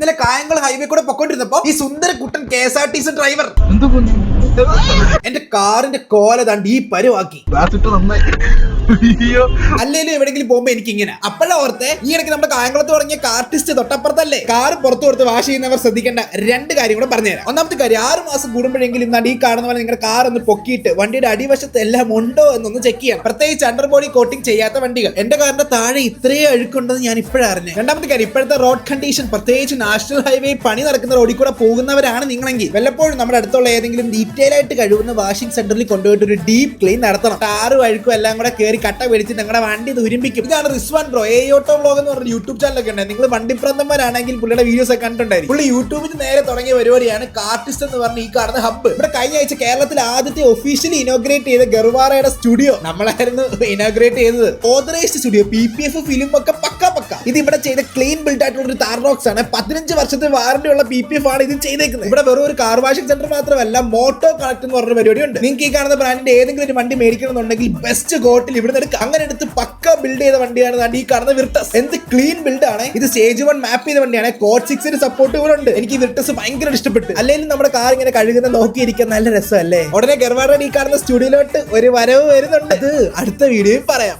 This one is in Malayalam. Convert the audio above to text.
ഇന്നലെ കായംകുളം ഹൈവേ കൂടെ പൊക്കോണ്ടിരുന്നപ്പോ ഈ സുന്ദര കുട്ടൻ K S R T C driver എന്റെ കാറിന്റെ കോല തണ്ട് ഈ പരുവാക്കി. അല്ലേലും എവിടെങ്കിലും പോകുമ്പോ എനിക്ക് ഇങ്ങനെ അപ്പോഴാ ഓർത്തെ ഈ ഇടയ്ക്ക് നമ്മുടെ കായംകുളത്ത് തുടങ്ങിയ കാർട്ടിസ്റ്റ് തൊട്ടപ്പുറത്തല്ലേ? കാർ പുറത്തു കൊടുത്ത് വാഷ് ചെയ്യുന്നവർ ശ്രദ്ധിക്കേണ്ട രണ്ട് കാര്യം കൂടെ പറഞ്ഞുതരാം. ഒന്നാമത്തെ കാര്യം ആറ് മാസം കൂടുമ്പോഴെങ്കിലും നടി കാണുന്ന പോലെ നിങ്ങളുടെ കാർ ഒന്ന് പൊക്കിയിട്ട് വണ്ടിയുടെ അടിവശത്ത് എല്ലാം ഉണ്ടോ എന്നൊന്ന് ചെക്ക് ചെയ്യണം. പ്രത്യേകിച്ച് അണ്ടർ ബോഡി കോട്ടിംഗ് ചെയ്യാത്ത വണ്ടികൾ. എന്റെ കാറിന്റെ താഴെ ഇത്രയും അഴുക്കുണ്ടെന്ന് ഞാൻ ഇപ്പോഴറിഞ്ഞു രണ്ടാമത്തെ കാര്യം ഇപ്പോഴത്തെ റോഡ് കണ്ടീഷൻ പ്രത്യേകിച്ച് നാഷണൽ ഹൈവേ പണി നടക്കുന്ന റോഡിൽ കൂടെ പോകുന്നവരാണ് നിങ്ങളെങ്കിൽ. വല്ലപ്പോഴും നമ്മുടെ അടുത്തുള്ള ഏതെങ്കിലും ഡീറ്റെയിൽ ആയിട്ട് കഴിവുന്ന വാഷിംഗ് സെന്ററിൽ കൊണ്ടുപോയിട്ട് ഒരു ഡീപ് ക്ലീൻ നടത്തണം. കാറ് വഴുക്കും എല്ലാം കൂടെ കയറി കട്ട പിടിച്ച് നിങ്ങളുടെ വണ്ടി ദുരിമ്പിക്കും ഇതാണ് Rizwan bro a auto blog എന്ന് പറഞ്ഞ യൂട്യൂബ് ചാനലൊക്കെ ഉണ്ട്. നിങ്ങൾ വണ്ടിപ്രന്തന്മാരാണെങ്കിൽ പുള്ളിയുടെ വീഡിയോസ് ഒക്കെ കണ്ടിട്ടുണ്ടായിരുന്നു പുള്ളി യൂട്യൂബിൽ നേരെ തുടങ്ങിയ പരിപാടിയാണ് കാർട്ടിസ്റ്റ് എന്ന് പറഞ്ഞ ഈ കാണുന്ന ഹബ്ബ് ഇവിടെ കഴിഞ്ഞ ആഴ്ച കേരളത്തിൽ ആദ്യത്തെ ഒഫീഷ്യലി ഇനോഗ്രേറ്റ് ചെയ്ത ഗർവാറയുടെ സ്റ്റുഡിയോ നമ്മളായിരുന്നു ഇനോഗ്രേറ്റ് ചെയ്തത്. Authorised studio P P F film ഒക്കെ പക്ക പക്ക ഇത് ഇവിടെ ചെയ്ത ക്ലീൻ ബിൽഡ് ആയിട്ടുള്ള ഒരു താർറോക്സ് ആണ്. പതിനഞ്ച് വർഷത്തെ വാറന്റി ഉള്ള പി പി എഫ് ആണ് ഇത് ചെയ്തേക്കുന്നത്. ഇവിടെ വെറും ഒരു കാർ വാഷിംഗ് സെന്റർ മാത്രമല്ല മോട്ടോ കണക്ട് എന്ന് പറഞ്ഞ പരിപാടി ഉണ്ട് നിങ്ങൾക്ക് ഈ കാണുന്ന ബ്രാൻഡിന്റെ ഏതെങ്കിലും ഒരു വണ്ടി മേടിക്കണമെന്നുണ്ടെങ്കിൽ ബെസ്റ്റ് ഗോട്ടിൽ ഇവിടെ നിന്ന് അങ്ങനെ എടുത്ത് പക്ക ബിൽഡ് ചെയ്ത വണ്ടിയാണ് ഈ കാണുന്ന വിർട്ടസ് എന്ത് ക്ലീൻ ബിൽഡ് ആണ്? ഇത് സ്റ്റേജ് വൺ മാപ്പ് ചെയ്ത വണ്ടിയാണ്. കോഡ് സിക്സിന് സപ്പോർട്ട് ഉണ്ട്. എനിക്ക് വിർട്ടസ് ഭയങ്കര ഇഷ്ടപ്പെട്ടു. അല്ലെങ്കിൽ നമ്മുടെ കാർ ഇങ്ങനെ കഴുകുന്ന നോക്കിയിരിക്കാൻ നല്ല രസമല്ലേ? ഉടനെ ഗർവാറ ഈ കാണുന്ന സ്റ്റുഡിയോയിലോട്ട് ഒരു വരവ് വരുന്നുണ്ട്. അടുത്ത വീഡിയോയിൽ പറയാം.